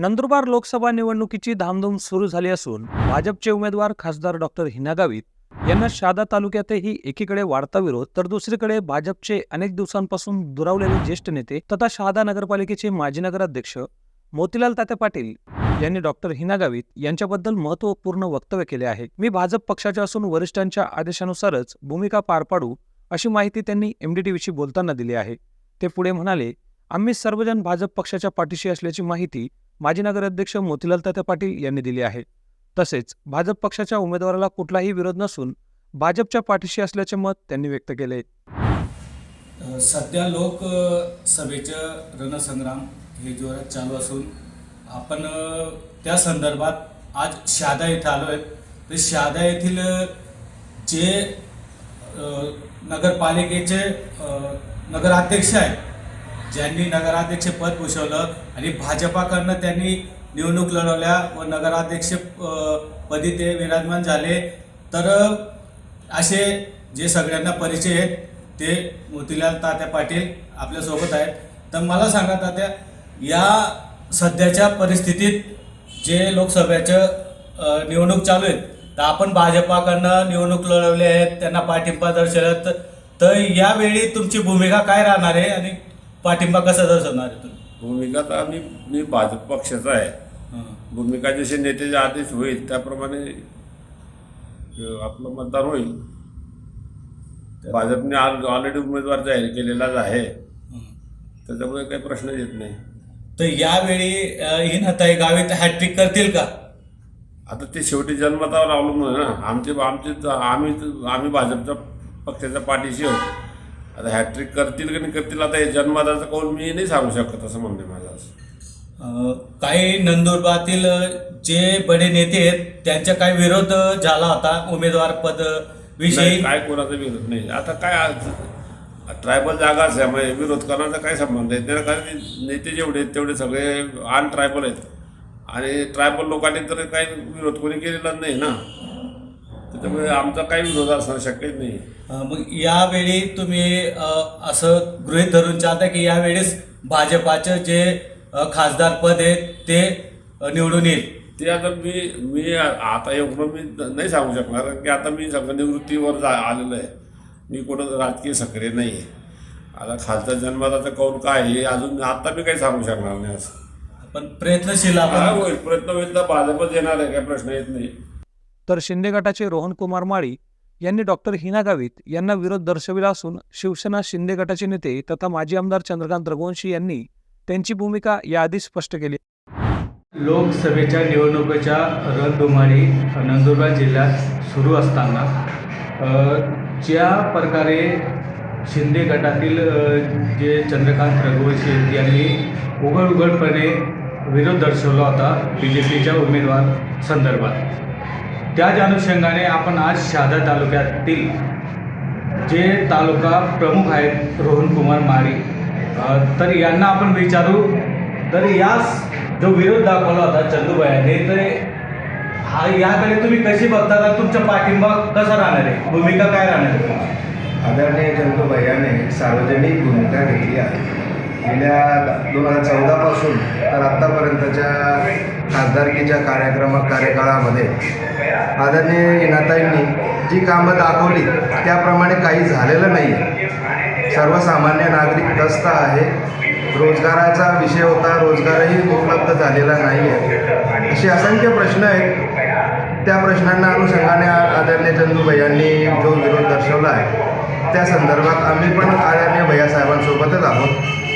नंदुरबार लोकसभा निवडणुकीची धामधूम सुरू झाली असून भाजपचे उमेदवार खासदार डॉक्टर हिना गावित यांना शहादा तालुक्यातही एकीकडे वाढता विरोध तर दुसरीकडे भाजपचे अनेक दिवसांपासून दुरावलेले ज्येष्ठ नेते तथा शहादा नगरपालिकेचे माजी नगराध्यक्ष मोतीलाल तात्या पाटील यांनी डॉक्टर हिना गावित यांच्याबद्दल महत्त्वपूर्ण वक्तव्य केले आहे. मी भाजप पक्षाच्या असून वरिष्ठांच्या आदेशानुसारच भूमिका पार पाडू अशी माहिती त्यांनी एमडीटीव्हीशी बोलताना दिली आहे. ते पुढे म्हणाले आम्ही सर्वजण भाजप पक्षाच्या पाठीशी असल्याची माहिती माजी नगराध्यक्ष मोतीलाल तात्या पाटील यांनी दिली आहे. तसेच भाजप पक्षाच्या उमेदवाराला कुठलाही विरोध नसून भाजपच्या पाठीशी असल्याचे मत त्यांनी व्यक्त केले. सध्या लोकसभेचं रणसंग्राम हे जोरात चालू असून आपण त्या संदर्भात आज शहादा येथे आलो आहे तर शहादा येथील जे नगरपालिकेचे नगराध्यक्ष आहेत ज्यांनी नगराध्यक्ष पद भूषवलं आणि भाजपाकडनं त्यांनी निवडणूक लढवल्या व नगराध्यक्ष पदी ते विराजमान झाले. तर असे जे सगळ्यांना परिचय आहेत ते मोतीलाल तात्या पाटील आपल्यासोबत आहेत. तर मला सांगा तात्या या सध्याच्या परिस्थितीत जे लोकसभेचं निवडणूक चालू आहेत तर आपण भाजपाकडनं निवडणूक लढवली आहेत त्यांना पाठिंबा दर्शवत तर यावेळी तुमची भूमिका काय राहणार आहे आणि पाठिंबा कसा दर्शवणार आहे तुम्ही? भूमिका तर आम्ही मी भाजप पक्षाचा आहे. हं. भूमिका जसे नेत्याचे आदेश होईल त्याप्रमाणे अ, आपलं मतदान होईल. भाजपने ऑलरेडी उमेदवार जाहीर केलेलाच आहे. हं. त्याच्यामुळे काही प्रश्न येत नाही. तर यावेळी अ, हिनाताई गावित हॅट्रिक करतील का? आता ते शेवटी जनमतावर अवलंबून आहे ना. आमचे आमचे आम्ही आम्ही भाजपच्या पक्षाच्या पाठीशी आहोत. आता हॅट्रिक करतील की नाही करतील आता हे जनमताचा कौल मी नाही सांगू शकत असं म्हणणं आहे माझं असं. अ, काही नंदुरबारातील जे बडे नेते आहेत त्यांचा काही विरोध झाला होता उमेदवार पद विषयी? नाही, काय कोणाचा विरोध नाही. आता काय आज ट्रायबल जागा असल्यामुळे विरोध करण्याचा काय संबंध आहे? त्याला कारण नेते जेवढे आहेत तेवढे सगळे आन ट्रायबल आहेत. आणि ट्रायबल लोकांनी तर काही विरोध कोणी केलेला नाही ना. त्याच्यामुळे आमचा काही विरोध असणं शक्यच नाही. मग यावेळी तुम्ही अ, असं गृहीत धरून चालता की यावेळेस भाजपाचं जे अ, खासदार पद आहे ते अ, निवडून येईल? ते आता मी मी आता एवढं मी नाही सांगू शकणार कारण की आता मी सगळं निवृत्तीवर जा आलेलो आहे. मी कोणं राजकीय सक्रिय नाही आहे. आता खालचा जन्मदाचा कौल काय आहे हे अजून आता मी काही सांगू शकणार नाही असं. आपण प्रयत्नशील काय आपण होईल? प्रयत्न होईल तर भाजपच येणार आहे काय प्रश्न येत नाही. तर शिंदे गटाचे रोहन कुमार माळी यांनी डॉक्टर हिना गावित यांना विरोध दर्शविला असून शिवसेना शिंदे गटाचे नेते तथा माजी आमदार चंद्रकांत रघुवंशी यांनी त्यांची भूमिका याआधी स्पष्ट केली. लोकसभेच्या निवडणुकीच्या रणधुमाळी नंदुरबार जिल्ह्यात सुरू असताना ज्या प्रकारे शिंदे गटातील जे चंद्रकांत रघुवंशी यांनी उघड उघडपणे विरोध दर्शवला होता बी जे पीच्या उमेदवार संदर्भात. त्याच अनुषंगाने आपण आज शहादा तालुक्यातील जे तालुका प्रमुख आहेत रोहन कुमार माळी तर यांना आपण विचारू. तर यास जो विरोध दाखवला होता चंदूबायाने तर हा याकडे तुम्ही कशी बघता? तुमचा पाठिंबा कसा राहणार आहे? भूमिका काय राहणार आहे? आदरणीय चंदूबायाने सार्वजनिक भूमिका घेतली आहे. गेल्या दोन हजार चौदापासून तर आत्तापर्यंतच्या खासदारकीच्या कार्यक्रमा कार्यकाळामध्ये आदरणीय इनाताईंनी जी कामं दाखवली त्याप्रमाणे काही झालेलं नाही आहे सर्वसामान्य नागरिक त्रस्त आहे. रोजगाराचा विषय होता रोजगारही उपलब्ध झालेला नाही आहे असे असंख्य प्रश्न आहेत. त्या प्रश्नांना अनुषंगाने आदरणीय चंदूबाई यांनी जो विरोध दर्शवला आहे त्या संदर्भात आम्ही पण आदरणीय भैया साहेबांसोबतच आहोत.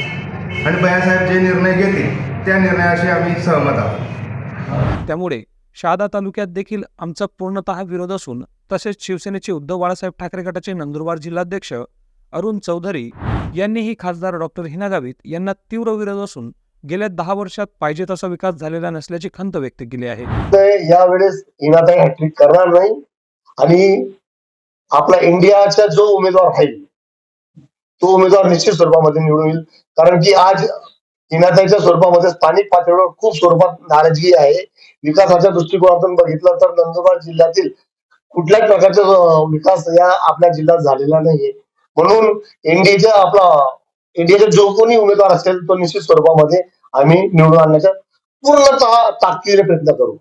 आणि भैयासाहेब जे निर्णय घेतील त्या निर्णयाशी आम्ही सहमत आहोत. त्यामुळे शहादा तालुक्यात देखील आमचा पूर्णतः विरोध असून तसेच शिवसेनेचे उद्धव बाळासाहेब ठाकरे गटाचे नंदुरबार जिल्हाध्यक्ष अरुण चौधरी यांनीही खासदार डॉक्टर हिना गावित यांना तीव्र विरोध असून गेल्या दहा वर्षात पाहिजे तसा विकास झालेला नसल्याची खंत व्यक्त केली आहे. यावेळेस इनाताई हॅट्रिक करणार नाही आणि आपला इंडियाचा जो उमेदवार आहे तो उमेदवार निश्चित स्वरूपामध्ये निवडून येईल. कारण की आज इनाताईच्या स्वरूपामध्ये स्थानिक पातळीवर खूप स्वरूपात नाराजगी आहे. विकासाच्या दृष्टिकोनातून बघितलं तर नंदुरबार जिल्ह्यातील कुठल्याच प्रकारचा विकास या आपल्या जिल्ह्यात झालेला नाहीये. म्हणून एनडीएचा आपला इंडियाचा जो कोणी उमेदवार असेल तो निश्चित स्वरूपामध्ये आम्ही निवडून आणण्याचा पूर्णतः ताकदीने प्रयत्न करू.